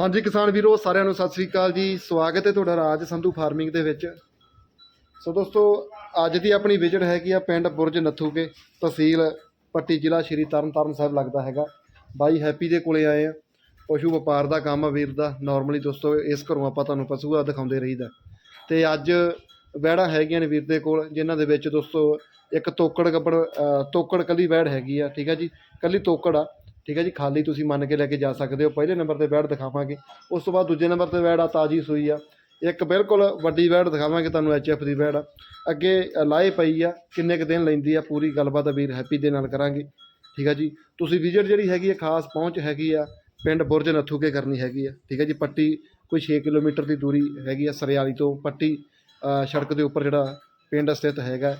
ਹਾਂਜੀ ਕਿਸਾਨ ਵੀਰੋ, ਸਾਰਿਆਂ ਨੂੰ ਸਤਿ ਸ੍ਰੀ ਅਕਾਲ ਜੀ। ਸਵਾਗਤ ਹੈ ਤੁਹਾਡਾ ਰਾਜ ਸੰਧੂ ਫਾਰਮਿੰਗ ਦੇ ਵਿੱਚ। ਸੋ ਦੋਸਤੋ, ਅੱਜ ਦੀ ਆਪਣੀ ਵਿਜ਼ਿਟ ਹੈਗੀ ਆ ਪਿੰਡ ਬੁਰਜ ਨੱਥੂਕੇ, ਤਹਿਸੀਲ ਪੱਟੀ ਜ਼ਿਲ੍ਹਾ ਸ਼੍ਰੀ ਤਰਨਤਾਰਨ ਸਾਹਿਬ ਲੱਗਦਾ ਹੈਗਾ। ਬਾਈ ਹੈਪੀ ਦੇ ਕੋਲੇ ਆਏ ਆ। ਪਸ਼ੂ ਵਪਾਰ ਦਾ ਕੰਮ ਆ ਵੀਰ ਦਾ। ਨਾਰਮਲੀ ਦੋਸਤੋ, ਇਸ ਘਰੋਂ ਆਪਾਂ ਤੁਹਾਨੂੰ ਪਸ਼ੂ ਆ ਦਿਖਾਉਂਦੇ ਰਹੀਦਾ। ਤੇ ਅੱਜ ਵੈੜਾਂ ਹੈਗੀਆਂ ਨੇ ਵੀਰ ਦੇ ਕੋਲ, ਜਿਨ੍ਹਾਂ ਦੇ ਵਿੱਚ ਦੋਸਤੋ, ਇੱਕ ਤੋਕੜ ਗੱਬੜ ਤੋਕੜ ਕੱਲੀ ਵੈੜ ਹੈਗੀ ਆ, ਠੀਕ ਆ ਜੀ? ਕੱਲੀ ਤੋਕੜ ਆ। ਠੀਕ ਹੈ ਜੀ, ਖਾਲੀ ਤੁਸੀਂ ਮੰਨ ਕੇ ਲੈ ਕੇ ਜਾ ਸਕਦੇ ਹੋ, ਪਹਿਲੇ ਨੰਬਰ ਤੇ ਵੈੜ ਦਿਖਾਵਾਂਗੇ। ਉਸ ਤੋਂ ਬਾਅਦ ਦੂਜੇ ਨੰਬਰ ਤੇ ਵੈੜ ਆ, ਤਾਜੀ ਸੂਈ ਆ। ਇੱਕ ਬਿਲਕੁਲ ਵੱਡੀ ਵੈੜ ਦਿਖਾਵਾਂਗੇ ਤੁਹਾਨੂੰ ਐਫ ਦੀ ਵੈੜ ਆ। ਅੱਗੇ ਲਾਏ ਪਈ ਆ, ਕਿੰਨੇ ਕੁ ਦਿਨ ਲੈਂਦੀ ਆ, ਪੂਰੀ ਗੱਲਬਾਤ ਆ ਵੀਰ ਹੈਪੀ ਦੇ ਨਾਲ ਕਰਾਂਗੇ। ਠੀਕ ਆ ਜੀ, ਤੁਸੀਂ ਵਿਜ਼ਿਟ ਜਿਹੜੀ ਹੈਗੀ ਆ, ਖਾਸ ਪਹੁੰਚ ਹੈਗੀ ਆ, ਪਿੰਡ ਬੁਰਜ ਨੱਥੂਕੇ ਕਰਨੀ ਹੈਗੀ ਆ। ਠੀਕ ਹੈ ਜੀ, ਪੱਟੀ ਕੋਈ 6 ਕਿਲੋਮੀਟਰ ਦੀ ਦੂਰੀ ਹੈਗੀ ਆ, ਸਰਿਆਲੀ ਤੋਂ ਪੱਟੀ ਸੜਕ ਦੇ ਉੱਪਰ ਜਿਹੜਾ ਪਿੰਡ ਸਥਿਤ ਹੈਗਾ,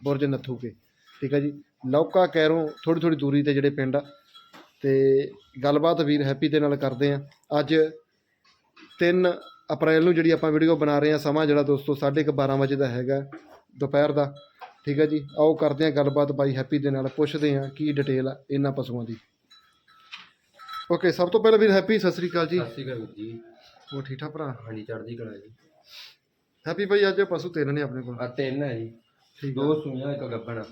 ਬੁਰਜ ਨੱਥੂਕੇ। ਠੀਕ ਹੈ ਜੀ, ਲੌਕਾ ਕੈਰੋਂ ਥੋੜੀ ਥੋੜੀ ਦੂਰੀ ਤੇ ਜਿਹੜੇ ਪਿੰਡ ਆ ਤੇ ਗੱਲਬਾਤ ਵੀਰ ਹੈਪੀ ਦੇ ਨਾਲ ਕਰਦੇ ਆ ਅੱਜ 3 ਅਪ੍ਰੈਲ ਨੂੰ ਜਿਹੜੀ ਆਪਾਂ ਵੀਡੀਓ ਬਣਾ ਰਹੇ ਆ ਸਮਾਂ ਜਿਹੜਾ ਦੋਸਤੋ 12:30 ਵਜੇ ਦਾ ਹੈਗਾ ਦੁਪਹਿਰ ਦਾ। ਠੀਕ ਹੈ ਜੀ? ਆਓ ਕਰਦੇ ਆ ਗੱਲਬਾਤ ਬਾਈ ਹੈਪੀ ਦੇ ਨਾਲ ਪੁੱਛਦੇ ਆ ਕੀ ਡਿਟੇਲ ਆ ਇਹਨਾਂ ਪਸ਼ੂਆਂ ਦੀ। ਓਕੇ ਸਭ ਤੋਂ ਪਹਿਲਾਂ ਵੀਰ ਹੈਪੀ ਸਤਿ ਸ੍ਰੀ ਅਕਾਲ ਜੀ। ਸਤਿ ਸ਼੍ਰੀ ਅਕਾਲ ਜੀ। ਉਹ ਠੀਕ ਠਾਕ ਭਰਾ? ਹਾਂਜੀ ਚੜ੍ਹਦੀ ਕਲਾ ਜੀ। ਹੈਪੀ ਭਾਈ ਅੱਜ ਪਸ਼ੂ ਤਿੰਨ ਨੇ ਆਪਣੇ ਕੋਲ। ਆ ਤਿੰਨ ਹੈ ਜੀ। ਠੀਕ ਆ। ਦੋ ਸੂਈਆਂ ਇੱਕ ਗੱਬਣ।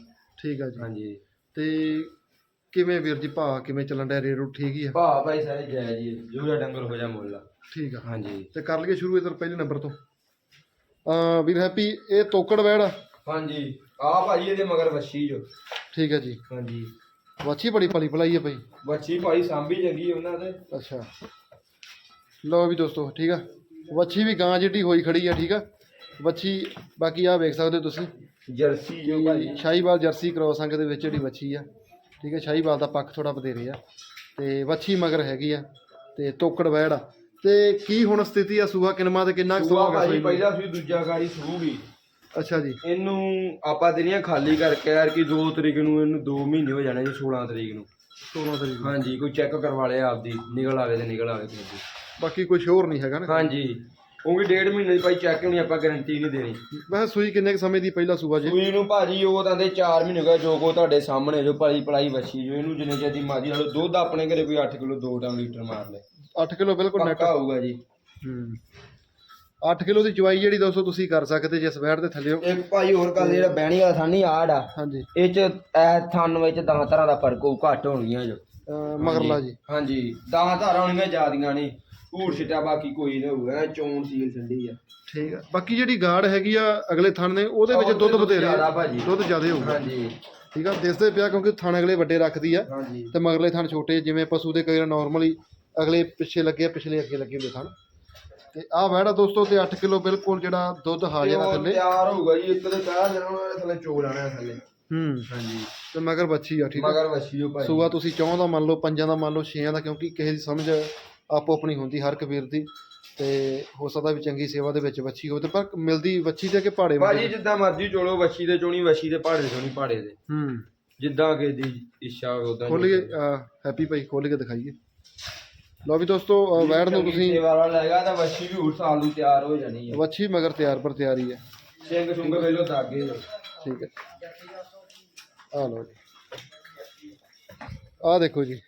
ਠੀਕ ਆ ਜੀ। ਹਾਂਜੀ। ਤੇ ਕਿਵੇਂ ਵੀਰ ਜੀ ਭਾ ਕਿਵੇਂ ਚੱਲਣ ਡਿਆ? ਰੇਟ ਰੂਟ ਠੀਕ ਹੀ ਆ? ਭਾ ਭਾਈ ਸਾਰੇ ਜੈ ਜੀ ਜੂੜਾ ਡੰਗਰ ਹੋ ਜਾ ਮੁੱਲ ਠੀਕ ਆ। ਹਾਂਜੀ। ਤੇ ਕਰ ਲਈਏ ਸ਼ੁਰੂ ਇਧਰ ਪਹਿਲੇ ਨੰਬਰ ਤੋਂ। ਅ ਵੀਰ ਹੈਪੀ ਇਹ ਤੋਕੜ ਵੈੜ ਆ? ਹਾਂਜੀ। ਆ ਭਾਈ ਇਹਦੇ ਮਗਰ ਵੱਛੀ ਜੋ। ਠੀਕ ਹੈ ਜੀ। ਹਾਂਜੀ। ਵੱਛੀ ਬੜੀ ਪਲੀ ਪਲਾਈ ਹੈ ਭਾਈ। ਵੱਛੀ ਭਾਈ ਸਾਂਭੀ ਚੰਗੀ ਉਹਨਾਂ ਦੇ। ਅੱਛਾ। ਲਓ ਵੀ ਦੋਸਤੋ ਠੀਕ ਆ? ਵੱਛੀ ਵੀ ਗਾਂ ਜਿਹੜੀ ਹੋਈ ਖੜੀ ਆ ਠੀਕ ਆ? ਵੱਛੀ ਬਾਕੀ ਆ ਵੇਖ ਸਕਦੇ ਹੋ ਤੁਸੀਂ। ਜਰਸੀ ਜੋ ਭਾਈ। ਸ਼ਾਹੀਵਾਲ ਜਰਸੀ ਕ੍ਰੋਸ ਅੰਗ ਦੇ ਵਿੱਚ ਜਿਹੜੀ ਵੱਛੀ ਆ। ਠੀਕ ਹੈ ਸ਼ਾਹੀਵਾਲ ਦਾ ਪੱਖ ਥੋੜਾ ਵਧੇਰੇ ਆ ਤੇ ਵੱਛੀ ਮਗਰ ਹੈਗੀ ਆ ਤੇ ਤੋਕੜ ਵੈੜ ਆ। ਤੇ ਕੀ ਹੁਣ ਸਥਿਤੀ ਆ ਸੂਆ ਕਿਨਮਾ ਤੇ ਕਿੰਨਾ ਕੁ ਸੂਆ ਸੂਆ ਹੋ ਗਿਆ ਭਾਈ? ਪਹਿਲਾ ਸੂਈ ਦੂਜਾ ਗਾੜੀ ਸੂਗੀ ਅੱਛਾ ਜੀ। ਇਹਨੂੰ ਆਪਾਂ ਦਿਨੀਆਂ ਖਾਲੀ ਕਰਕੇ ਯਾਰ ਕਿ 2 ਤਰੀਕ ਨੂੰ ਇਹਨੂੰ 2 ਮਹੀਨੇ ਹੋ ਜਾਣੇ ਜੀ 16 ਤਰੀਕ ਨੂੰ। 16 ਤਰੀਕ ਨੂੰ। ਹਾਂਜੀ ਕੋਈ ਚੈੱਕ ਕਰਵਾ ਲਿਆ ਆਪਦੀ ਨਿਕਲ ਆਵੇ ਤੇ ਨਿਕਲ ਆਵੇ ਬਾਕੀ ਕੋਈ ਸ਼ੋਰ ਨਹੀਂ ਹੈਗਾ ਨਾ? ਹਾਂਜੀ। ਉਹ ਵੀ ਡੇਢ ਮਹੀਨੇ ਦੀ ਭਾਈ ਚੈੱਕ ਨਹੀਂ ਆਪਾਂ ਗਾਰੰਟੀ ਨਹੀਂ ਦੇਣੀ। ਮੈਂ ਸੂਈ ਕਿੰਨੇ ਕੁ ਸਮੇਂ ਦੀ ਪਹਿਲਾ ਸੂਆ ਜੀ? ਸੂਈ ਨੂੰ ਭਾਜੀ ਉਹ ਤਾਂ ਦੇ 4 ਮਹੀਨੇ ਹੋ ਗਏ ਜੋ ਕੋ ਤੁਹਾਡੇ ਸਾਹਮਣੇ ਜੋ ਪਲੀ ਪਲਾਈ ਵੱਛੀ ਜੋ ਇਹਨੂੰ ਜਿੰਨੇ ਚਿਰ ਦੀ ਮਾਜੀ ਨਾਲੋਂ ਦੁੱਧ ਆਪਣੇ ਘਰੇ ਕੋਈ 8 ਕਿਲੋ 2 ਟਾਂ ਲੀਟਰ ਮਾਰ ਲੈ। 8 ਕਿਲੋ ਬਿਲਕੁਲ ਨੈਟ ਪੱਕਾ ਹੋਊਗਾ ਜੀ। ਹੂੰ। 8 ਕਿਲੋ ਦੀ ਚੁਆਈ ਜਿਹੜੀ ਦੋਸਤੋ ਤੁਸੀਂ ਕਰ ਸਕਦੇ ਜੇ ਸਵੈੜ ਦੇ ਥੱਲੇ ਇੱਕ ਭਾਈ ਹੋਰ ਗੱਲ ਜਿਹੜਾ ਬਹਿਣੀ ਵਾਲਾ ਥਾਨੀ ਆੜ ਆ। ਹਾਂਜੀ। ਇਹ ਚ ਐ ਥਣ ਵਿੱਚ 10 ਤਰ੍ਹਾਂ ਦਾ ਫ਼ਰਕ ਹੋਊ ਘੱਟ ਹੋਣਗੀਆਂ ਜੋ। ਮਗਰਲਾ ਜੀ। ਹਾਂਜੀ। 10 ਧਾਰਾਂ ਹੋਣਗੀਆਂ ਜ਼ਿਆਦੀਆਂ ਨਹੀਂ। ਊੜ ਛਿਟਾ ਬਾਕੀ ਕੋਈ ਨਹੀਂ ਹੋਊਗਾ ਐਂ ਚੋਣ ਸੀਲ ਠੰਡੀ ਆ। ਠੀਕ ਆ। ਬਾਕੀ ਜਿਹੜੀ ਗਾੜ ਹੈਗੀ ਆ ਅਗਲੇ ਥਣ ਨੇ ਉਹਦੇ ਵਿੱਚ ਦੁੱਧ ਜ਼ਿਆਦਾ ਭਾਜੀ। ਦੁੱਧ ਜ਼ਿਆਦਾ ਹੋਊਗਾ। ਹਾਂਜੀ। ਠੀਕ ਆ ਦਿਸਦੇ ਪਿਆ ਕਿਉਂਕਿ ਥਣ ਅਗਲੇ ਵੱਡੇ ਰੱਖਦੀ ਆ। ਹਾਂਜੀ। ਤੇ ਮਗਰਲੇ ਥਣ ਛੋਟੇ ਜਿਵੇਂ ਪਸ਼ੂ ਦੇ ਕਈ ਨਾਰਮਲੀ ਅਗਲੇ ਪਿੱਛੇ ਲੱਗੇ ਆ, ਪਿਛਲੇ ਅੱਗੇ ਲੱਗੇ ਹੁੰਦੇ ਥਣ। ਤੇ ਆਹ ਵੈੜਾ ਦੋਸਤੋ ਤੇ 8 ਕਿਲੋ ਬਿਲਕੁਲ ਜਿਹੜਾ ਦੁੱਧ ਹਾਜ਼ਰ ਆ ਥੱਲੇ। ਤਿਆਰ ਹੋਊਗਾ ਜੀ ਇੱਕ ਦੇ ਕਾਹ ਜਣਾ ਉਹਨਾਂ ਥੱਲੇ ਚੋ ਲੈਣਾ ਥੱਲੇ। ਹੂੰ। ਹਾਂਜੀ। ਤੇ ਮਗਰ ਬੱਚੀ ਆ ਠੀਕ ਆ। ਮਗਰ ਵਸੀਓ ਭਾਈ ਸੂਆ ਤੁਸੀਂ ਚੌਂ ਦਾ ਮੰਨ ਲਓ ਪੰਜਾਂ ਦਾ ਮੰਨ ਲਓ ਛੇਆਂ ਦਾ ਕਿਉਂਕਿ ਕਿਸੇ ਦੀ ਸਮਝ ਆਪੋ ਆਪਣੀ ਹੁੰਦੀ ਹਰ ਕਬੀਰ ਦੀ ਤੇ ਹੋ ਸਕਦਾ ਵੀ ਚੰਗੀ ਸੇਵਾ ਦੇ ਵਿੱਚ ਵੱਛੀ ਹੋਵੇ ਤੇ ਪਰ ਮਿਲਦੀ ਵੱਛੀ ਦੇ ਕਿ ਪਹਾੜੇ ਭਾਜੀ ਜਿੱਦਾਂ ਮਰਜ਼ੀ ਚੋਲੋ ਵਛੀ ਦੇ ਚੋਣੀ ਵਛੀ ਦੇ ਪਹਾੜੇ ਚੋਣੀ ਪਹਾੜੇ ਦੇ। ਹੂੰ। ਜਿੱਦਾਂ ਕਿ ਦੀ ਇੱਛਾ ਹੋਵੇ ਉਦਾਂ ਖੋਲ ਕੇ ਹੈਪੀ ਭਾਈ ਖੋਲ ਕੇ ਦਿਖਾਈਏ। ਲਓ ਵੀ ਦੋਸਤੋ ਵੈੜ ਨੂੰ ਤੁਸੀਂ ਸੇਵਾ ਵਾਲਾ ਲੈਗਾ ਤਾਂ ਵਛੀ ਵੀ ਉਸ ਸਾਲ ਨੂੰ ਤਿਆਰ ਹੋ ਜਾਣੀ ਹੈ। ਵੱਛੀ ਮਗਰ ਤਿਆਰ ਪਰ ਤਿਆਰੀ ਹੈ। ਸਿੰਘ ਸੁੰਗ ਵੇਲੋ ਦਾਗੇ। ਠੀਕ ਹੈ। ਆ ਲਓ ਜੀ। ਆ ਦੇਖੋ ਜੀ।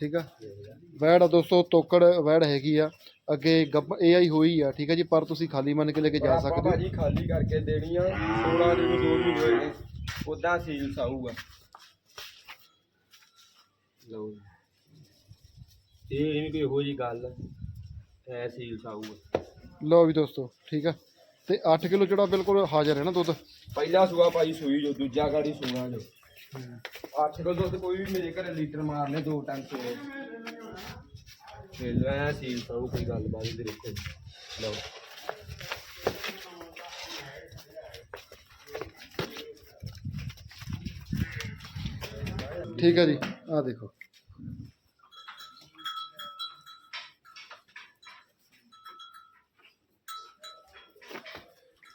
ਠੀਕ ਆ? ਵੈੜ ਆ ਦੋਸਤੋ ਤੋਕੜ ਵੈੜ ਹੈਗੀ ਆ। ਅੱਗੇ ਗੱਬ ਏਆਈ ਹੋਈ ਆ ਠੀਕ ਹੈ ਜੀ ਪਰ ਤੁਸੀਂ ਖਾਲੀ ਮੰਨ ਕੇ ਲੈ ਕੇ ਜਾ ਸਕਦੇ ਹੋ। ਭਾਜੀ ਖਾਲੀ ਕਰਕੇ ਦੇਣੀ ਆ 16 ਦਿਨ ਨੂੰ 2 ਮਹੀਨੇ ਹੋਏ ਨੇ ਉਦਾਂ ਸੀਲ ਸਾਊਗਾ ਲਓ ਜੀ। ਇਹ ਨਹੀਂ ਕੋਈ ਇਹੋ ਜੀ ਗੱਲ ਐ ਸੀਲ ਸਾਊਗਾ ਲਓ ਵੀ ਦੋਸਤੋ ਠੀਕ ਆ। ਤੇ 8 ਕਿਲੋ ਜਿਹੜਾ ਬਿਲਕੁਲ ਹਾਜ਼ਰ ਹੈ ਨਾ ਦੁੱਧ? ਪਹਿਲਾ ਸੂਆ ਭਾਈ ਸੂਈ ਜੋ ਦੂਜਾ ਗਾੜੀ ਸੂਣਾ ਜੋ। 8 ਕਿਲੋ ਦੁੱਧ ਕੋਈ ਵੀ ਮੇਰੇ ਘਰੇ ਲੀਟਰ ਮਾਰ ਲੈ 2 ਟਨ ਸੋ ਤੇ ਲੈ ਸੀਲ ਸਾਊ ਕੋਈ ਗੱਲ ਬਾਤ ਨਹੀਂ ਦੇਖੋ ਲਓ। ਠੀਕ ਹੈ ਜੀ ਆ ਦੇਖੋ।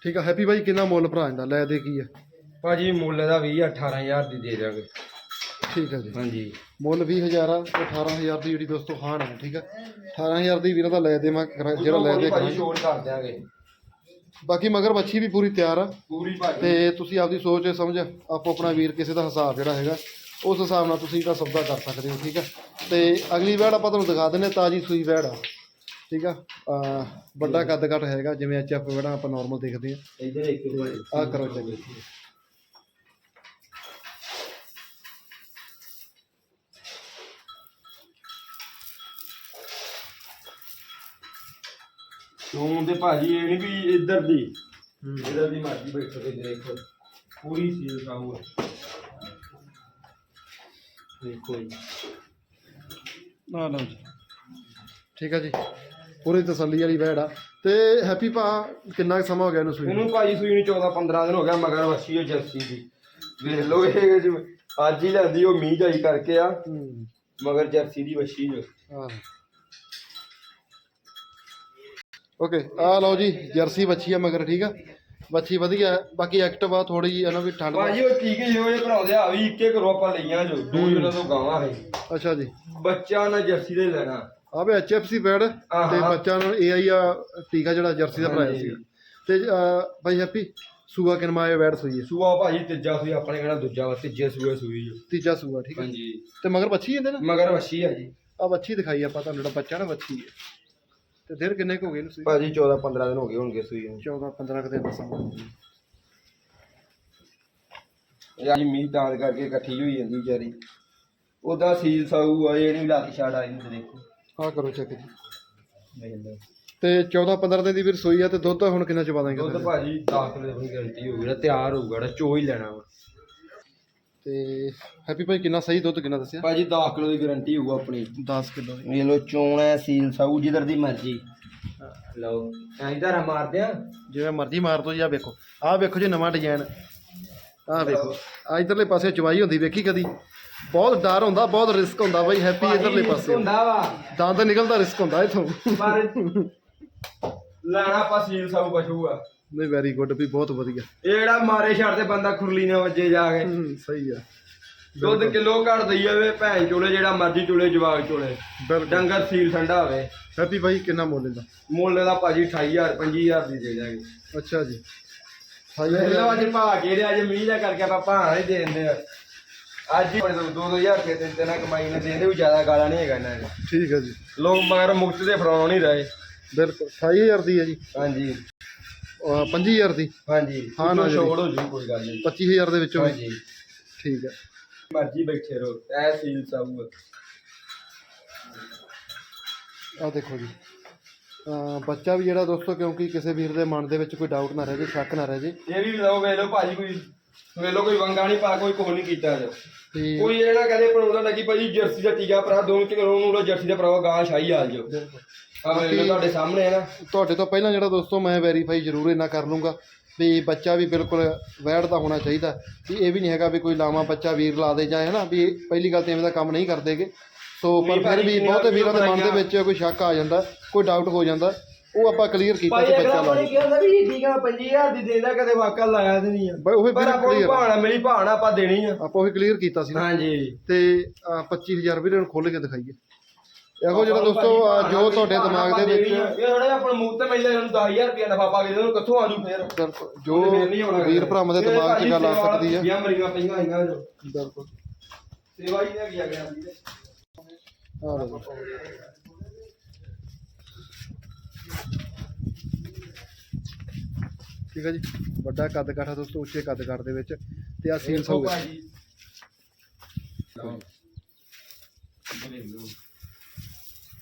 ਠੀਕ ਆ ਹੈਪੀ ਭਾਈ ਕਿੰਨਾ ਮੁੱਲ ਭਰਾ ਜਾਂਦਾ ਲੈ ਦੇ ਕੀ ਆ? ਭਾਜੀ ਮੁੱਲ ਦਾ 20 18000 ਦੀ ਦੇ ਦਿਆਂਗੇ। ਠੀਕ ਹੈ ਜੀ। ਹਾਂਜੀ। ਮੁੱਲ 20000 ਆ ਤੇ 18000 ਦੀ ਜਿਹੜੀ ਦੋਸਤੋ ਹਾਨ ਹੈ ਠੀਕ ਆ? 18000 ਦੀ ਵੀਰਾਂ ਦਾ ਲੈ ਦੇਵਾਂ ਕਰਾ- ਜਿਹੜਾ ਲੈ ਦੇ ਭਾਜੀ ਕਰਾਂਗੇ ਛੋਟ ਕਰ ਦਿਆਂਗੇ। ਬਾਕੀ ਮਗਰ ਬੱਚੀ ਵੀ ਪੂਰੀ ਤਿਆਰ ਆ। ਪੂਰੀ ਭਾਜੀ। ਤੇ ਤੁਸੀਂ ਆਪਦੀ ਸੋਚ ਸਮਝ ਆਪੋ ਆਪਣਾ ਵੀਰ ਕਿਸੇ ਦਾ ਹਿਸਾਬ ਜਿਹੜਾ ਹੈਗਾ ਉਸ ਹਿਸਾਬ ਨਾਲ ਤੁਸੀਂ ਇਹਦਾ ਸੌਦਾ ਕਰ ਸਕਦੇ ਹੋ ਠੀਕ ਆ? ਤੇ ਅਗਲੀ ਵੈੜ ਆਪਾਂ ਤੁਹਾਨੂੰ ਦਿਖਾ ਦਿੰਦੇ ਹਾਂ, ਤਾਜੀ ਸੂਈ ਵੈੜ ਆ ਠੀਕ ਆ? ਅਹ ਵੱਡਾ ਕੱਦ ਕੱਟ ਹੈਗਾ ਜਿਵੇਂ ਐਚ ਐਫ ਵੈੜਾਂ ਆਪਾਂ ਨਾਰਮਲ ਦੇਖਦੇ ਆ ਇੱਧਰ ਦੇਖੋ ਭਾਜੀ। ਆ ਕਰੋ ਚੈੱਕ। ਤੂੰ ਤੇ ਭਾਜੀ ਇਹ ਨਹੀਂ ਵੀ ਇੱਧਰ ਦੀ। ਇੱਧਰ ਦੀ ਮਰਜ਼ੀ ਬੈਠੋ ਤੇ ਦੇਖੋ ਪੂਰੀ ਸੀਲ ਖਾਊਗਾ ਦੇਖੋ ਜੀ। ਨਾ ਲਓ ਜੀ। ਠੀਕ ਆ ਜੀ। ਪੂਰੀ ਤਸੱਲੀ ਵਾਲੀ ਵੈੜ ਆ। ਤੇ ਹੈਪੀ ਭਾ ਕਿੰਨਾ ਕੁ ਸਮਾਂ ਹੋ ਗਿਆ ਇਹਨੂੰ ਸੂਈ ਨੂੰ? ਇਹਨੂੰ ਭਾਜੀ ਸੂਈ ਨੂੰ 14 15 ਦਿਨ ਹੋ ਗਿਆ ਮਗਰ ਵੱਛੀ ਹੋ ਜਰਸੀ ਦੀ। ਵੇਖ ਲਓ ਇਹ ਜਿਵੇਂ ਅੱਜ ਹੀ ਲੈਂਦੀ ਉਹ ਮੀਂਹ ਜਾਈ ਕਰਕੇ ਆ। ਹੂੰ। ਮਗਰ ਜਰਸੀ ਦੀ ਵੱਛੀ ਜੋ। ਹਾਂ ਓਕੇ ਆ ਲਓ ਜੀ ਜਰਸੀ ਬੱਚੀ ਆ ਮਗਰ ਠੀਕ ਆ? ਬੱਚੀ ਵਧੀਆ ਹੈ। ਬਾਕੀ ਐਕਟਿਵ ਆ ਥੋੜੀ ਜਿਹੀ ਇਹਨਾਂ ਵੀ ਠੰਡ ਭਾਜੀ ਉਹ ਠੀਕ ਹੀ ਹੋਏ ਭਰਾਉਂਦੇ ਆ ਵੀ ਇੱਕੇ ਕਰੋ ਆਪਾਂ ਲਈਆਂ ਜੋ ਦੋ ਜਣਾ ਤੋਂ ਗਾਵਾਂ ਹੈ ਅੱਛਾ ਜੀ। ਬੱਚਾ ਨਾ ਜਰਸੀ ਦੇ ਲੈਣਾ। ਆ ਵੀ ਐਚਐਫਸੀ ਬੈਡ ਤੇ ਆਹਾ। ਬੱਚਾ ਨੂੰ ਏਆਈ ਆ ਟੀਕਾ ਜਿਹੜਾ ਜਰਸੀ ਦਾ ਭਰਾਇਆ ਹਾਂਜੀ। ਸੀ ਤੇ ਅਹ, ਬਾਈ ਹੈਪੀ ਸੂਆ ਕਿਨਮਾ ਇਹ ਵੈੜ ਸੂਈ ਹੈ ਸੂਆ ਭਾਜੀ ਤੀਜਾ ਸੂਈ ਆਪਣੇ ਕਹਿੰਦਾ ਦੂਜਾ ਵਾ ਤੀਜੇ ਸੂਏ ਸੂਈ ਜੋ ਤੀਜਾ ਸੂਆ ਠੀਕ ਹੈ ਹਾਂਜੀ। ਤੇ ਮਗਰ ਬੱਚੀ ਇਹਦੇ ਨਾ ਮਗਰ ਵੱਛੀ ਆ ਜੀ। ਆ ਬੱਚੀ ਦਿਖਾਈ ਆਪਾਂ ਤੁਹਾਨੂੰ ਜਿਹੜਾ ਬੱਚਾ ਨਾ ਬੱਚੀ ਹੈ ਤੇ ਦਿਨ ਕਿੰਨੇ ਕੁ ਹੋ ਗਏ ਸੂਈ ਭਾਜੀ 14 15 ਦਿਨ ਹੋ ਗਏ ਹੋਣਗੇ ਸੂਈ ਨੂੰ। 14 15 ਕੁ ਦਿਨ ਸਮਾਂ। ਯਾਰ ਮੀਂਹ ਤਾਂ ਕਰਕੇ ਇਕੱਠੀ ਹੋਈ ਜਾਂਦੀ ਵਿਚਾਰੀ। ਉਹਦਾ ਸੀਲ ਸਾਊ ਆ ਜਿਹੜੀ ਲੱਤ ਛਾੜ ਆਈ ਨੂੰ ਦੇਖੋ। ਆ ਕਰੋ ਚੈੱਕ ਜੀ। ਵੇਖ ਲਓ। ਤੇ 14 15 ਦਿਨ ਦੀ ਵੀ ਰਸੋਈ ਆ ਤੇ ਦੁੱਧ ਹੁਣ ਕਿੰਨਾ ਚਵਾ ਦਾਂਗੇ ਦੁੱਧ ਭਾਜੀ 10 ਕਿਲੋ ਦੀ ਗਾਰੰਟੀ ਹੋਊਗੀ ਜਿਹੜਾ ਤਿਆਰ ਹੋਊਗਾ ਚੋ ਹੀ ਲੈਣਾ ਵਾ। ਤੇ ਹੈਪੀ ਭਾਈ ਕਿੰਨਾ ਸਹੀ ਦੁੱਧ ਕਿੰਨਾ ਦੱਸਿਆ? ਭਾਜੀ 10 ਕਿਲੋ ਦੀ ਗਾਰੰਟੀ ਹੋਊਗਾ ਆਪਣੀ। 10 ਕਿਲੋ ਦੀ। ਵੇਖ ਲਓ ਚੋਣ ਹੈ ਸੀਲ ਸਾਊ ਜਿੱਧਰ ਦੀ ਮਰਜ਼ੀ। ਲਓ ਐਂ ਧਾਰਾ ਮਾਰਦੇ ਆ। ਜਿਵੇਂ ਮਰਜ਼ੀ ਮਾਰ ਦੋ ਜੀ ਆ ਵੇਖੋ। ਆਹ ਵੇਖੋ ਜੀ ਨਵਾਂ ਡਿਜ਼ਾਈਨ ਆਹ ਵੇਖੋ। ਆ ਇਧਰਲੇ ਪਾਸੇ ਚਵਾਈ ਹੁੰਦੀ ਵੇਖੀ ਕਦੀ? ਬਹੁਤ ਡਰ ਹੁੰਦਾ ਬਹੁਤ ਰਿਸਕ ਹੁੰਦਾ ਬਾਈ ਹੈਪੀ ਇਧਰਲੇ ਪਾਸੇ। ਹੁੰਦਾ ਵਾ। ਦੰਦ ਨਿਕਲਦਾ ਰਿਸਕ ਹੁੰਦਾ ਇਥੋਂ। ਪਰ ਲੈਣਾ ਆਪਾਂ ਸੀਲ ਸਾਊ ਪਸ਼ੂ ਆ। ਨਹੀਂ ਵੈਰੀ ਗੁੱਡ ਵੀ ਬਹੁਤ ਵਧੀਆ। ਇਹ ਜਿਹੜਾ ਮਾਰੇ ਛੱਡ ਤੇ ਬੰਦਾ ਖੁਰਲੀ ਨਾ ਵੱਜੇ ਜਾ ਕੇ। ਹੂੰ, ਸਹੀ ਆ। ਦੁੱਧ ਕਿਲੋ ਘੱਟ ਦਈ ਜਾਵੇ ਭੈਣ ਚੋਲੇ ਜਿਹੜਾ ਮਰਜ਼ੀ ਚੋਲੇ ਜਵਾਗ ਚੋਲੇ। ਬਿਲਕੁਲ। ਡੰਗਰ ਸੀਲ ਠੰਡਾ ਹੋਵੇ। ਹੈਪੀ ਭਾਈ ਕਿੰਨਾ ਮੁੱਲ ਇਹਦਾ ਮੁੱਲ ਦਾ ਭਾਜੀ 28000 25000 ਦੀ ਦੇ ਦਾਂਗੇ ਅੱਛਾ ਜੀ। ਇਹਦਾ ਅੱਜ ਭਾ ਕੇ ਦੇ ਅੱਜ ਮੀਂਹ ਦਾ ਕਰਕੇ ਆਪਾਂ ਭਾਣਾ ਹੀ ਦੇ ਦਿੰਦੇ ਆ। ਅੱਜ ਹੀ 2-2000 ਰੁਪਏ ਤੇ ਤੇ ਨਾ ਕਮਾਈ ਨੇ ਦੇ ਦੇ ਵੀ ਜ਼ਿਆਦਾ ਗਾਲਾ ਨਹੀਂ ਹੈਗਾ ਇਹਨਾਂ ਦੇ। ਠੀਕ ਹੈ ਜੀ। ਲੋਕ ਮਗਰ ਮੁਕਤ ਦੇ ਫਰਾਉਣ ਨਹੀਂ ਰਹੇ। ਬਿਲਕੁਲ। 28000 ਦੀ ਹੈ ਜੀ। ਹਾਂਜੀ। ਅਹ 25000 ਦੀ? ਹਾਂਜੀ। ਹਾਂ ਨਾ ਜੀ। ਛੋੜ ਹੋ ਜੂ ਕੋਈ ਗੱਲ ਨਹੀਂ। 25000 ਦੇ ਵਿੱਚੋਂ? ਵੀ ਹਾਂਜੀ। ਠੀਕ ਹੈ। ਮਰਜ਼ੀ ਬੈਠੇ ਰਹੋ ਐ ਸੀਲ ਸਾਊ ਆ। ਦੇਖੋ ਜੀ। ਅਹ ਬੱਚਾ ਵੀ ਜਿਹੜਾ ਦੋਸਤੋ ਕਿਉਂਕਿ ਕਿਸੇ ਵੀਰ ਦੇ ਮਨ ਦੇ ਵਿੱਚ ਕੋਈ ਡਾਊਟ ਨਾ ਰਹਿ ਜੇ ਸ਼ੱਕ ਨਾ ਰਹਿ ਜੇ। ਇਹ ਵੀ ਲਓ ਵੇਖ ਲਓ ਭਾਜੀ ਕੋਈ ਵੇਖ ਲਓ ਕੋਈ ਵੰਗਾ ਨਹੀਂ ਪਾ ਕੋਈ ਕੋਹ ਨਹੀਂ ਕੀਤਾ ਜੋ ਤੇ ਕੋਈ ਇਹ ਨਾ ਕਹਦੇ ਪਰੋਦਾ ਲੱਗੀ ਭਾਜੀ ਜਰਸੀ ਦਾ ਟੀਕਾ ਭਰਾ ਦੋ ਮਿੰਟ ਕਰੋ ਉਹਨੂੰ ਜਰਸੀ ਦਾ ਭਰਾਵਾ ਗਾਂ ਸ਼ਾਹੀ ਆਲ ਜੋ ਬਿਲਕੁਲ। ਆ ਲਓ ਤੁਹਾਡੇ ਸਾਹਮਣੇ ਹੈ ਨਾ। ਤੁਹਾਡੇ ਤੋਂ ਪਹਿਲਾਂ ਜਿਹੜਾ ਦੋਸਤੋ ਮੈਂ ਵੈਰੀਫਾਈ ਜ਼ਰੂਰ ਇਹਨਾਂ ਕਰ ਲੂੰਗਾ ਵੀ ਬੱਚਾ ਵੀ ਬਿਲਕੁਲ ਵੈੜ ਦਾ ਹੋਣਾ ਚਾਹੀਦਾ। ਵੀ ਇਹ ਵੀ ਨਹੀਂ ਹੈਗਾ ਵੀ ਕੋਈ ਲਾਵਾਂ ਬੱਚਾ ਵੀਰ ਲਾ ਦੇ ਜਾਂ ਹੈ ਨਾ ਵੀ ਪਹਿਲੀ ਗੱਲ ਤੇ ਐਵੇਂ ਦਾ ਕੰਮ ਨਹੀਂ ਕਰਦੇਗੇ ਸੋ ਪਰ ਫਿਰ ਵੀ ਬਹੁਤੇ ਵੀਰਾਂ ਦੇ ਮਨ ਦੇ ਵਿੱਚ ਕੋਈ ਸ਼ੱਕ ਆ ਜਾਂਦਾ ਕੋਈ ਡਾਊਟ ਹੋ ਜਾਂਦਾ ਉਹ ਆਪਾਂ ਕਲੀਅਰ ਕੀਤਾ ਅਗਲਾ ਬੱਚਾ ਲਾ ਆਪਣੀ ਕਹਿੰਦਾ ਵੀ ਠੀਕ ਆ 25000 ਦੀ ਦੇਦਾ ਕਦੇ ਵਾਕਾ ਲਾਇਆ ਤੇ ਨਹੀਂ ਆ। ਬਈ ਉਹ ਪਰ ਵੀ ਆਪਾਂ ਨੂੰ ਭਾਣਾ ਮੇਰੀ ਭਾਣਾ ਆਪਾਂ ਦੇਣੀ ਆ। ਆਪਾਂ ਉਹ ਕਲੀਅਰ ਕੀਤਾ ਸੀ ਹਾਂਜੀ। ਤੇ ਅਹ, 25000 ਰੁਪਏ ਨੂੰ ਖੋਲ ਕੇ ਦਿਖਾਈਏ। ਇਹੋ ਜਿਹੜਾ ਦੋਸਤੋ ਅਹ, ਜੋ ਤੁਹਾਡੇ ਦਿਮਾਗ ਦੇ ਵਿੱਚ ਇਹ ਥੋੜਾ ਜਿਹਾ ਆਪਣਾ ਮੂੰਹ ਤੇ ਇਹਨੂੰ 10000 ਰੁਪਏ ਨਫਾ ਪਾ ਕੇ ਦੇ ਉਹਨੂੰ ਕਿੱਥੋਂ ਆਜੂ ਫੇਰ? ਬਿਲਕੁਲ ਜੋ ਵੀਰ ਭਰਾਵਾਂ ਦੇ ਦਿਮਾਗ 'ਚ ਗੱਲ ਆ ਸਕਦੀ ਹੈ ਇਹ ਮਰੀਆਂ ਪਈਆਂ ਆਈਆਂ ਜੋ ਬਿਲਕੁਲ। ਸੇਵਾ ਹੀ ਹੈਗੀ ਆ ਗਿਆ। ਵੀਰੇ ਆ ਲਓ। ਠੀਕ ਹੈ ਜੀ। ਵੱਡਾ ਕੱਦ ਕਾਠਾ ਦੋਸਤੋ ਉੱਚੇ ਕੱਦ ਕਾਠ ਦੇ ਵਿੱਚ ਤੇ ਆ ਸੀਲ ਸੌ ਭਾਜੀ।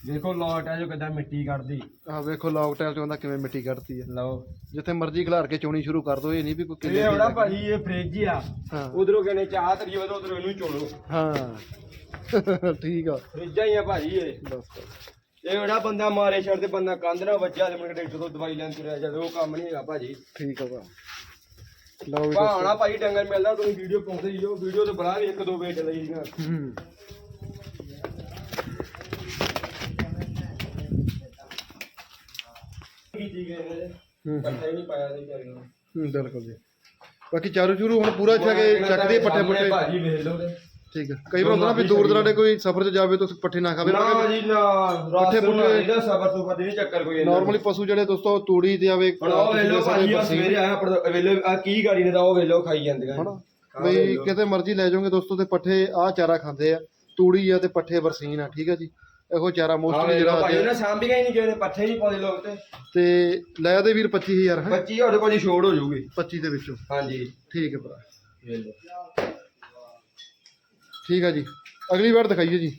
ਦੇਖੋ ਲੋਟ ਹੈ ਜੋ ਕਿਦਾਂ ਮਿੱਟੀ ਕੱਢਦੀ। ਆ ਵੇਖੋ ਲੌਕ ਟਾਈਲ ਚੋਂ ਦਾ ਕਿਵੇਂ ਮਿੱਟੀ ਕੱਢਤੀ ਹੈ। ਲਓ। ਜਿੱਥੇ ਮਰਜ਼ੀ ਖਿਲਾਰ ਕੇ ਚੋਣੀ ਸ਼ੁਰੂ ਕਰ ਦੋ ਇਹ ਨਹੀਂ ਵੀ ਕੋਈ ਕਿੱਲੇ ਇਹ ਬੜਾ ਭਾਜੀ ਇਹ ਫ੍ਰਿਜ ਆ। ਹਾਂ। ਉਧਰੋਂ ਕਹਿੰਦੇ ਚਾਹ ਤਰੀ ਉਹਦੇ ਉਧਰੋਂ ਇਹਨੂੰ ਚੋਲੋ। ਹਾਂ। ਠੀਕ ਆ। ਫ੍ਰਿਜਾਂ ਹੀ ਆ ਭਾਜੀ ਇਹ। ਬਸ। ਇਹ ਜਿਹੜਾ ਬੰਦਾ ਮਾਰੇ ਛੱਡ ਤੇ ਬੰਦਾ ਕੰਧ ਨਾਲ ਵੱਜਾ ਤੇ ਮੁੜ ਕੇ ਡਾਕਟਰ ਤੋਂ ਦਵਾਈ ਲੈਣ ਤੁਰਿਆ ਜਾਵੇ ਉਹ ਕੰਮ ਨਹੀਂ ਹੈਗਾ ਭਾਜੀ। ਠੀਕ ਆ ਭਾ। ਲਓ ਵੀ ਭਾਣਾ ਭਾਜੀ ਡੰਗਰ ਮਿਲਦਾ ਤੁਸੀਂ ਵੀਡੀਓ ਪਾਉਂਦੇ ਹੀ ਹੋ ਵੀਡੀਓ ਤੇ ਬੜਾ ਵੀ ਇੱਕ ਦੋ ਵੇਚ ਲਈ ਨਾ ਹੂੰ। ਕੀਤੀ ਗਏ ਨੇ ਹੂੰ ਇਕੱਠਾ ਹੀ ਨਹੀਂ ਪਾਇਆ ਸੀ ਵਿਚਾਰੀ ਨੂੰ। ਹੂੰ, ਬਿਲਕੁਲ ਜੀ। ਬਾਕੀ ਚਾਰੂ ਚੂਰੂ ਹੁਣ ਪੂਰਾ ਛਾ ਕੇ ਚੱਕਦੀ ਹੈ ਪੱਠੇ ਪੁੱਠੇ। ਭਾਜੀ ਵੇਖ ਲਓ ਤੇ। ਠੀਕ ਹੈ ਕਈ ਵਾਰ ਹੁੰਦਾ ਨਾ ਵੀ ਦੂਰ ਦਰਾਡੇ ਕੋਈ ਸਫ਼ਰ 'ਚ ਜਾਵੇ ਤਾਂ ਪੱਠੇ ਨਾ ਖਾਵੇ। ਨਾ ਜੀ ਨਾ। ਪੱਠੇ ਪੁੱਠੇ- ਇਹਦਾ ਸਬਰ ਤੋਂ ਨਹੀਂ ਚੱਕਰ ਕੋਈ ਇਹਨਾਂ ਨੂੰ। ਨਾਰਮਲੀ ਪਸ਼ੂ ਜਿਹੜੇ ਦੋਸਤੋ ਤੂੜੀ ਤੇ ਆਵੇ ਹੁਣ ਉਹ ਵੇਖ ਲਓ ਸਾਰੇ ਭਾਜੀ ਆ ਬਰਸੀਨ, ਸਵੇਰੇ ਆਇਆ ਪਰ ਵੇਲੇ ਆ ਕੀ ਗਾੜੀ ਨੇ ਦਾ ਉਹ ਵੇਖ ਲਓ ਖਾਈ ਜਾਂਦੀਆਂ। ਹਨਾ? ਬਈ ਕਿਤੇ ਮਰਜ਼ੀ ਲੈ ਜਾਓਗੇ ਦੋਸਤੋ ਤੇ ਪੱਠੇ ਆ ਚਾਰਾ ਖਾਂਦੇ ਆ। ਤੂੜੀ ਆ ਤੇ ਪੱਠੇ ਬਰਸੀਨ ਆ ਠੀਕ ਆ ਜੀ। ਇਹੋ ਚਾਰਾ ਮੋਸਟਲੀ ਜਿਹੜਾ ਭਾਈ ਉਹਨਾਂ ਸਾਂਭੀ ਗਈ ਨਹੀਂ ਕਿਹਨੇ ਪੱਠੇ ਨਹੀਂ ਪਾਉਂਦੇ ਲੋਕ ਤੇ। ਤੇ ਲੈ ਦੇ ਵੀਰ 25000 ਹੈ? 25 ਉਹਦੇ ਕੋਲ ਹੀ ਛੋੜ ਹੋ ਜਾਊਗੀ 25 ਦੇ ਵਿੱਚੋਂ। ਹਾਂਜੀ। ਠੀਕ ਹੈ ਭਰਾ। ਠੀਕ ਆ ਜੀ। ਅਗਲੀ ਵੈੜ ਦਿਖਾਈਏ ਜੀ।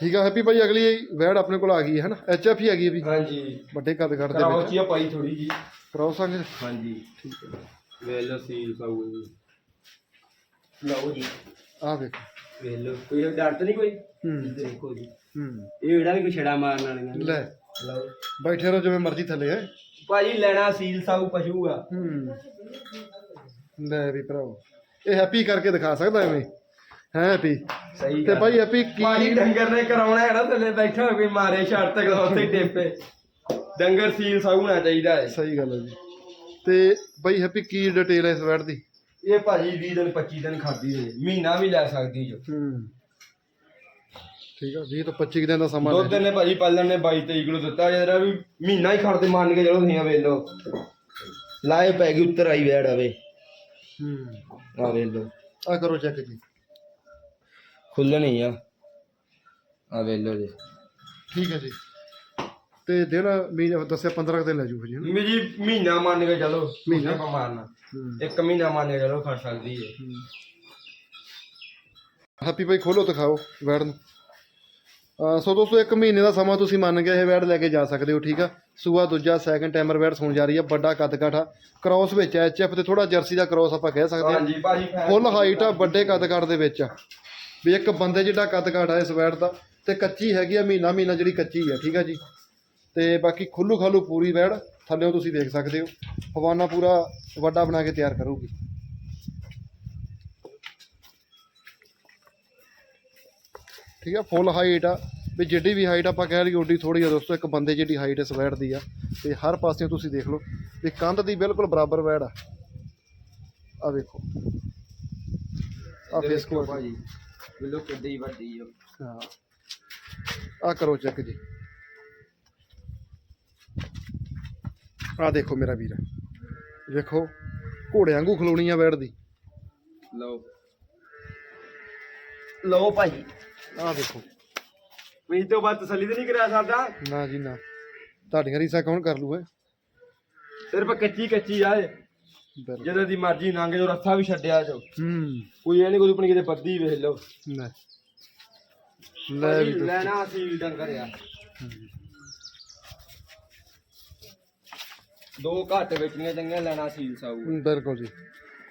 ਠੀਕ ਆ ਹੈਪੀ ਭਾਈ ਅਗਲੀ ਵੈੜ ਆਪਣੇ ਕੋਲ ਆ ਗਈ ਹੈ ਹਨਾ? ਐਚਐਫ ਹੀ ਹੈਗੀ ਇਹ ਵੀ। ਹਾਂਜੀ। ਵੱਡੇ ਕੱਦ ਕੱਦ ਦੇ ਵਿੱਚ। ਚੀਆ ਪਾਈ ਥੋੜੀ ਜੀ। ਕ੍ਰੋਸ ਅੰਗ ਹਾਂਜੀ। ਠੀਕ ਹੈ। ਵੇਖ ਲਓ ਸੀਲ ਜੀ। ਲਓ ਜੀ। ਆ ਵੇਖ। ਵੇਖ ਲਓ ਕੋਈ ਤਾਂ ਨਹੀਂ ਕੋਈ? ਹੂੰ। ਦੇਖੋ ਜੀ। ਹੂੰ। ਇਹ ਜਿਹੜਾ ਵੀ ਕੋਈ ਛੜਾ ਮਾਰਨ ਵਾਲੀਆਂ ਨੇ। ਲੈ। ਲਓ। ਬੈਠੇ ਰਹੋ ਜਿਵੇਂ ਮਰਜ਼ੀ ਥੱਲੇ ਹੈ ਭਾਜੀ ਲੈਣਾ ਸੀਲ ਸਾਊ ਪਸ਼ੂ ਆ। ਹੂੰ। ਲੈ ਵੀ ਭਰਾਓ। ਇਹ ਹੈਪੀ ਕਰਕੇ ਦਿਖਾ ਸਕਦਾ ਐਵੇਂ। ਹੈ ਹੈਪੀ? ਸਹੀ ਤੇ ਭਾਈ ਹੈਪੀ ਭਾਜੀ ਕੀ ਡੰਗਰ ਨੇ ਕਰਾਉਣਾ ਹੈ ਨਾ ਥੱਲੇ ਬੈਠਾ ਹੋਇਆ ਕੋਈ ਮਾਰੇ ਛੱਡ ਤੱਕ ਉੱਥੇ ਟੇਪੇ। ਡੰਗਰ ਸੀਲ ਸਾਊ ਹੋਣਾ ਚਾਹੀਦਾ ਹੈ। ਸਹੀ ਗੱਲ ਹੈ ਜੀ। ਤੇ ਭਾਈ ਹੈਪੀ ਕੀ ਡਿਟੇਲ ਹੈ ਇਸ ਵੈੜ ਦੀ? ਇਹ ਭਾਜੀ 20 ਦਿਨ 25 ਦਿਨ ਖਾਦੀ ਜੇ ਮਹੀਨਾ ਵੀ ਲੈ ਸਕਦੀ ਜੋ। ਹੂੰ। ਠੀਕ ਆ 20 ਤੋਂ 25 ਦਿਨ ਦਾ ਸਮਾਂ ਦੁੱਧ ਨੇ ਭਾਜੀ ਪਾਲਣ ਨੇ 22 23 ਕਿਲੋ ਦਿੱਤਾ ਜਿਹੜਾ ਵੀ ਮਹੀਨਾ ਹੀ ਖੜਦੇ ਮੰਨ ਕੇ ਚਲੋ ਤੁਸੀਂ ਆ ਵੇਖ ਲਓ। ਲਾਏ ਪੈ ਗਈ ਉੱਤਰ ਆਈ ਵੇੜ ਆਵੇ। ਹੂੰ। ਆ ਵੇਖ ਲਓ। ਆ ਕਰੋ ਚੈੱਕ ਜੀ। ਖੁੱਲਣੀ ਆ। ਆ ਵੇਖ ਲਓ ਜੀ। ਠੀਕ ਹੈ ਜੀ। ਤੇ ਦਿਨ ਮਹੀਨੇ ਦੱਸਿਆ 15 ਕੁ ਦਿਨ ਲੈ ਜੂ ਜੀ ਹਨਾ? ਮੇਰੀ ਮਹੀਨਾ ਮੰਨ ਕੇ ਚਲੋ ਮਹੀਨਾ? ਮਹੀਨਾ ਮਾਰਨਾ। ਹੂੰ। ਇੱਕ ਮਹੀਨਾ ਮੰਨ ਕੇ ਚਲੋ ਖੜ ਸਕਦੀ ਹੈ। ਹੈਪੀ ਭਾਈ ਖੋਲੋ ਦਿਖਾਓ ਵੈੜ ਨੂੰ। ਅਹ ਸੋ ਦੋਸਤੋ ਇੱਕ ਮਹੀਨੇ ਦਾ ਸਮਾਂ ਤੁਸੀਂ ਮੰਨ ਕੇ ਇਹ ਵੈੜ ਲੈ ਕੇ ਜਾ ਸਕਦੇ ਹੋ ਠੀਕ ਆ? ਸੂਆ ਦੂਜਾ ਸੈਕੰਡ ਟਾਈਮਰ ਵੈੜ ਸੌਣ ਜਾ ਰਹੀ ਆ ਵੱਡਾ ਕੱਦ ਕਾਠਾ। ਕ੍ਰਾਸ ਵਿੱਚ ਐ ਐਚਐਫ ਤੇ ਥੋੜਾ ਜਰਸੀ ਦਾ ਕ੍ਰਾਸ ਆਪਾਂ ਕਹਿ ਸਕਦੇ ਹਾਂ ਹਾਂਜੀ ਭਾਜੀ ਫੈਨ- ਫੁੱਲ ਹਾਈਟ ਆ ਵੱਡੇ ਕੱਦ ਕਾਠ ਦੇ ਵਿੱਚ ਆ। ਵੀ ਇੱਕ ਬੰਦੇ ਜਿਹੜਾ ਕੱਦ ਕਾਠ ਆ ਇਸ ਵੈੜ ਦਾ ਤੇ ਕੱਚੀ ਹੈਗੀ ਆ ਮਹੀਨਾ ਮਹੀਨਾ ਜਿਹੜੀ ਕੱਚੀ ਆ ਠੀਕ ਆ ਜੀ? ਤੇ ਬਾਕੀ ਖੁੱਲੂ ਖਾਲੂ ਪੂਰੀ ਵੈੜ ਥੱਲੇੋਂ ਤੁਸੀਂ ਦੇਖ ਸਕਦੇ ਹੋ। ਹਵਾਨਾ ਪੂਰਾ ਵੱਡਾ ਬਣਾ ਕੇ ਤਿਆਰ ਕਰੂਗੀ। ਠੀਕ ਆ ਫੁੱਲ ਹਾਈਟ ਆ। ਵੀ ਜਿੱਡੀ ਵੀ ਹਾਈਟ ਆਪਾਂ ਕਹਿ ਲਈਏ ਓਡੀ ਥੋੜੀ ਆ ਦੋਸਤੋ ਇੱਕ ਬੰਦੇ ਜਿਹੜੀ ਹਾਈਟ ਇਸ ਵੈੜ ਦੀ ਆ। ਤੇ ਹਰ ਪਾਸਿਓਂ ਤੁਸੀਂ ਦੇਖ ਲਓ ਵੀ ਕੰਧ ਦੀ ਬਿਲਕੁਲ ਬਰਾਬਰ ਵੈੜ ਆ। ਆ ਵੇਖੋ। ਆ ਫੇਸ ਕੋਲ ਭਾਜੀ ਵੇਲੋ ਕਿੱਡੀ ਵੱਡੀ ਆ। ਹਾਂ। ਆ ਕਰੋ ਚੈੱਕ ਜੀ। ਆ ਦੇਖੋ ਮੇਰਾ ਵੀਰ। ਵੇਖੋ ਘੋੜੇ ਵਾਂਗੂ ਖਲੋਣੀ ਆ ਵੈੜ ਦੀ। ਲਓ। ਲਓ ਭਾਜੀ ਆ ਦੇਖੋ। ਵੀ ਤੋਂ ਬਾਅਦ ਤਸੱਲੀ ਤੇ ਨਹੀਂ ਕਰਿਆ ਸਕਦਾ? ਨਾ ਜੀ ਨਾ। ਤੁਹਾਡੀਆਂ ਰੀਸਾਂ ਕੌਣ ਕਰ ਲੂਗਾ ਸਿਰਫ ਕੱਚੀ ਕੱਚੀ ਆ ਇਹ। ਬਿਲਕੁਲ। ਜਦੋਂ ਦੀ ਮਰਜ਼ੀ ਲੰਘ ਜੋ ਰੱਥਾ ਵੀ ਛੱਡਿਆ ਜੋ। ਹੂੰ। ਕੋਈ ਇਹ ਨਹੀਂ ਕੋਈ ਆਪਣੀ ਕਿਤੇ ਬੱਦੀ ਵੇਖ ਲਓ। ਲੈ। ਲੈ ਵੀ ਭਾਜੀ, ਲੈਣਾ ਸੀ ਡੰਗਰ ਆ। ਦੋ ਘੱਟ ਵੇਚਣੀਆਂ, ਚੰਗੀਆਂ ਲੈਣਾ ਸੀਲ ਸਾਊ। ਬਿਲਕੁਲ ਜੀ।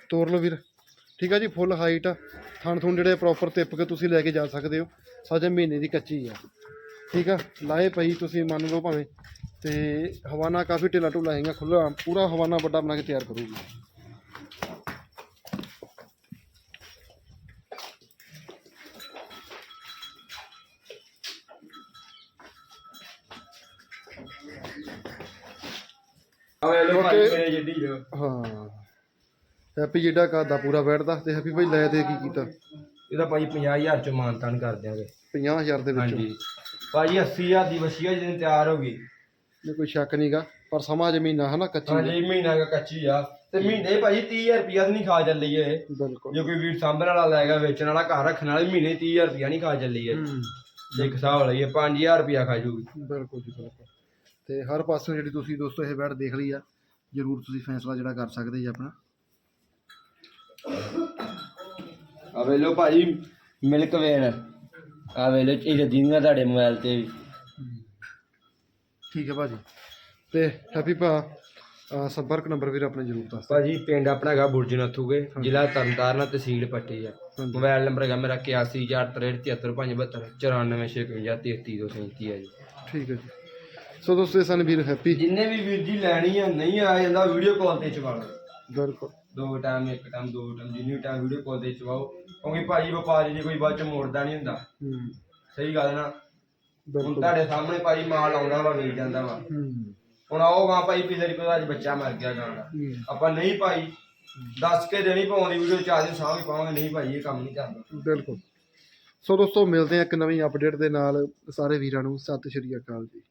ਤੋਰ ਲਓ ਵੀਰ। ਠੀਕ ਆ ਜੀ, ਫੁੱਲ ਹਾਈਟ ਆ। ਥਣ ਥੁਣ ਜਿਹੜੇ ਪ੍ਰੋਪਰ ਤਿੱਪ ਕੇ ਤੁਸੀਂ ਲੈ ਕੇ ਜਾ ਸਕਦੇ ਹੋ। ਸਾਜੇ ਮਹੀਨੇ ਦੀ ਕੱਚੀ ਆ। ਠੀਕ ਆ ਲਾਏ ਪਈ ਤੁਸੀਂ ਮੰਨ ਲਓ ਭਾਵੇਂ। ਤੇ ਹਵਾਨਾ ਕਾਫੀ ਢਿੱਲਾ ਢੁੱਲਾ ਹੈਗਾ ਖੁੱਲਾ ਪੂਰਾ ਹਵਾਨਾ ਵੱਡਾ ਬਣਾ ਕੇ ਤਿਆਰ ਕਰੂਗੀ। ਲੋ ਭਾਈ. ਮੇਰੇ ਜਿੱਡੀ ਹਾਂ। ਹੈਪੀ ਜਿਹੜਾ ਕਰਦਾ ਪੂਰਾ ਬੈਠਦਾ ਤੇ ਹੈਪੀ ਭਾਈ ਲੈ ਤੇ ਕੀ ਕੀਤਾ? ਇਹਦਾ ਭਾਈ 50000 ਚ ਮਾਨਤਾਨ ਕਰ ਦਿਆਂਗੇ। 50000 ਦੇ ਵਿੱਚੋਂ। ਹਾਂਜੀ। ਭਾਜੀ 80000 ਦੀ ਵਸੀਆ ਜਦੋਂ ਤਿਆਰ ਹੋ ਗਈ। ਨਹੀਂ ਕੋਈ ਸ਼ੱਕ ਨਹੀਂਗਾ ਪਰ ਸਮਾਂ ਜ਼ਮੀਨਾ ਹਨਾ ਕੱਚੀ ਆ। ਹਾਂਜੀ ਮਹੀਨਾ ਦਾ ਕੱਚੀ ਆ। ਤੇ ਮਹੀਨੇ ਭਾਜੀ 30000 ਰੁਪਿਆ ਤਾਂ ਨਹੀਂ ਖਾ ਚੱਲੀ ਇਹ। ਬਿਲਕੁਲ। ਜੇ ਕੋਈ ਵੀਰ ਸਾਂਭਣ ਵਾਲਾ ਲੈ ਗਿਆ ਵੇਚਣ ਵਾਲਾ ਘਰ ਰੱਖਣ ਵਾਲੇ ਮਹੀਨੇ 30000 ਰੁਪਿਆ ਨਹੀਂ ਖਾ ਚੱਲੀ ਇਹ। ਹੂੰ। ਇੱਕ ਹਿਸਾਬ ਲਈਏ 5000 ਰੁਪਿਆ ਖਾ ਜੂਗੀ। ਬਿਲਕੁਲ ਜੀ ਬਿਲਕੁਲ। ਤੇ ਹਰ ਪਾਸੋਂ ਜਿਹੜੀ ਤੁਸੀਂ ਦੋਸਤੋ ਇਹ ਬੈਡ ਦੇਖ ਲਈ ਆ ਜਰੂਰ ਤੁਸੀਂ ਫੈਸਲਾ ਜਿਹੜਾ ਕਰ ਸਕਦੇ ਜੀ ਆਪਣਾ। ਆ ਵੇ ਲੋ ਭਾਜੀ ਮਿਲਕ ਵੇਨ ਆ ਵੇ ਲੋ ਇਹ ਜਿੰਨੀਆਂ ਤੁਹਾਡੇ ਮੋਬਾਈਲ ਤੇ ਵੀ। ਠੀਕ ਹੈ ਭਾਜੀ। ਤੇ ਹੈਪੀ ਭਾ ਸੰਪਰਕ ਨੰਬਰ ਵੀਰ ਆਪਣੇ ਜਰੂਰ ਦੱਸ। ਭਾਜੀ ਪਿੰਡ ਆਪਣਾ ਹੈਗਾ ਬੁਰਜ ਨੱਥੂਗੇ ਜ਼ਿਲ੍ਹਾ ਤਰਨਤਾਰਨ ਤਹਿਸੀਲ ਪੱਟੀ ਆ। ਮੋਬਾਈਲ ਨੰਬਰ ਹੈਗਾ ਮੇਰਾ 8143373572 94652 ਆ ਜੀ। ਠੀਕ ਹੈ ਜੀ। ਸੋ ਦੋਸਤੋ ਇਹ ਸਨ ਵੀਰ ਹੈਪੀ। ਜਿੰਨੇ ਵੀ ਵੀਰ ਜੀ ਲੈਣੀ ਆ ਨਹੀਂ ਆ ਜਾਂਦਾ ਵੀਡੀਓ ਕਾਲ ਤੇ ਚਵਾ ਲਓ। ਬਿਲਕੁਲ। ਦੋ ਟਾਈਮ ਇੱਕ ਟਾਈਮ ਦੋ ਟਾਈਮ ਜਿੰਨੀ ਟਾਈਮ ਵੀਡੀਓ ਕਾਲ ਤੇ ਚਵਾਓ। ਕਿਉਂਕਿ ਭਾਜੀ ਵਪਾਰੀ ਜੀ ਕੋਈ ਬਾਅਦ ਚ ਮੋੜਦਾ ਨਹੀਂ ਹੁੰਦਾ। ਹੂੰ। ਸਹੀ ਗੱਲ ਨਾ? ਹੁਣ ਬਿਲਕੁਲ। ਤੁਹਾਡੇ ਸਾਹਮਣੇ ਭਾਜੀ ਮਾਲ ਆਉਂਦਾ ਵਾ ਵੇਚ ਜਾਂਦਾ ਵਾ। ਹੂੰ। ਹੁਣ ਆਓ ਗਾਂ ਭਾਈ ਪਿਛਲੇ ਕੋਈ ਅੱਜ ਬੱਚਾ ਮਰ ਗਿਆ ਦਾ। ਹੂੰ, ਆਪਾਂ ਨਹੀਂ ਭਾਈ ਦੱਸ ਕੇ ਦੇਣੀ ਪਾਉਂਦੀ ਵੀਡੀਓ ਚਾਰ ਦਿਨ ਸਾਹ ਵੀ ਪਾਵਾਂਗੇ। ਨਹੀਂ ਭਾਈ ਇਹ ਕੰਮ ਨਹੀਂ ਚੱਲਦਾ। ਬਿਲਕੁਲ। ਸੋ ਦੋਸਤੋ ਮਿਲਦੇ ਆ ਇੱਕ ਨਵੀਂ ਅਪਡੇਟ ਦੇ ਨਾਲ ਸਾਰੇ ਵੀਰਾਂ ਨੂੰ। ਸਤਿ ਸ਼੍ਰੀ ਅਕਾਲ ਜੀ।